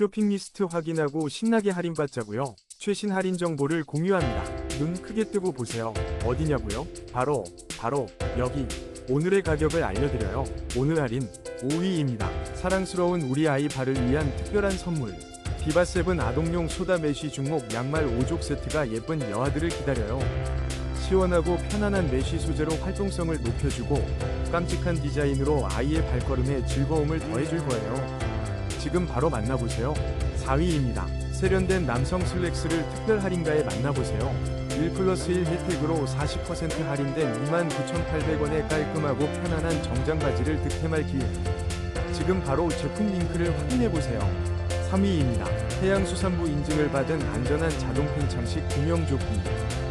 쇼핑 리스트 확인하고 신나게 할인받자고요. 최신 할인 정보를 공유합니다. 눈 크게 뜨고 보세요. 어디냐고요? 바로 바로 여기. 오늘의 가격을 알려드려요. 오늘 할인 5위입니다. 사랑스러운 우리 아이 발을 위한 특별한 선물. 디바세븐 아동용 소다 메쉬 중목 양말 5족 세트가 예쁜 여아들을 기다려요. 시원하고 편안한 메쉬 소재로 활동성을 높여주고 깜찍한 디자인으로 아이의 발걸음에 즐거움을 더해줄 거예요. 지금 바로 만나보세요. 4위입니다. 세련된 남성 슬랙스를 특별 할인가에 만나보세요. 1 플러스 1 혜택으로 40% 할인된 29,800원의 깔끔하고 편안한 정장 바지를 득템할 기회. 지금 바로 제품 링크를 확인해보세요. 3위입니다. 해양수산부 인증을 받은 안전한 자동펜 장식 구명조끼.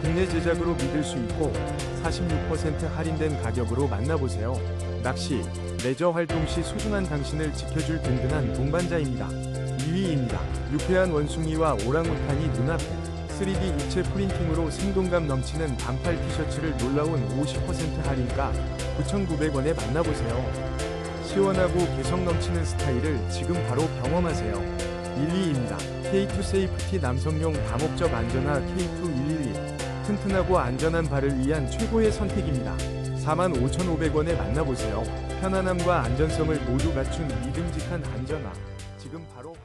국내 제작으로 믿을 수 있고 46% 할인된 가격으로 만나보세요. 낚시, 레저 활동 시 소중한 당신을 지켜줄 든든한 동반자입니다. 2위입니다. 유쾌한 원숭이와 오랑우탄이 눈앞에 3D 입체 프린팅으로 생동감 넘치는 반팔 티셔츠를 놀라운 50% 할인가 9,900원에 만나보세요. 시원하고 개성 넘치는 스타일을 지금 바로 경험하세요. 1위입니다. K2 세이프티 남성용 다목적 안전화 K2 111 튼튼하고 안전한 발을 위한 최고의 선택입니다. 45,500원에 만나보세요. 편안함과 안전성을 모두 갖춘 믿음직한 안전화. 지금 바로.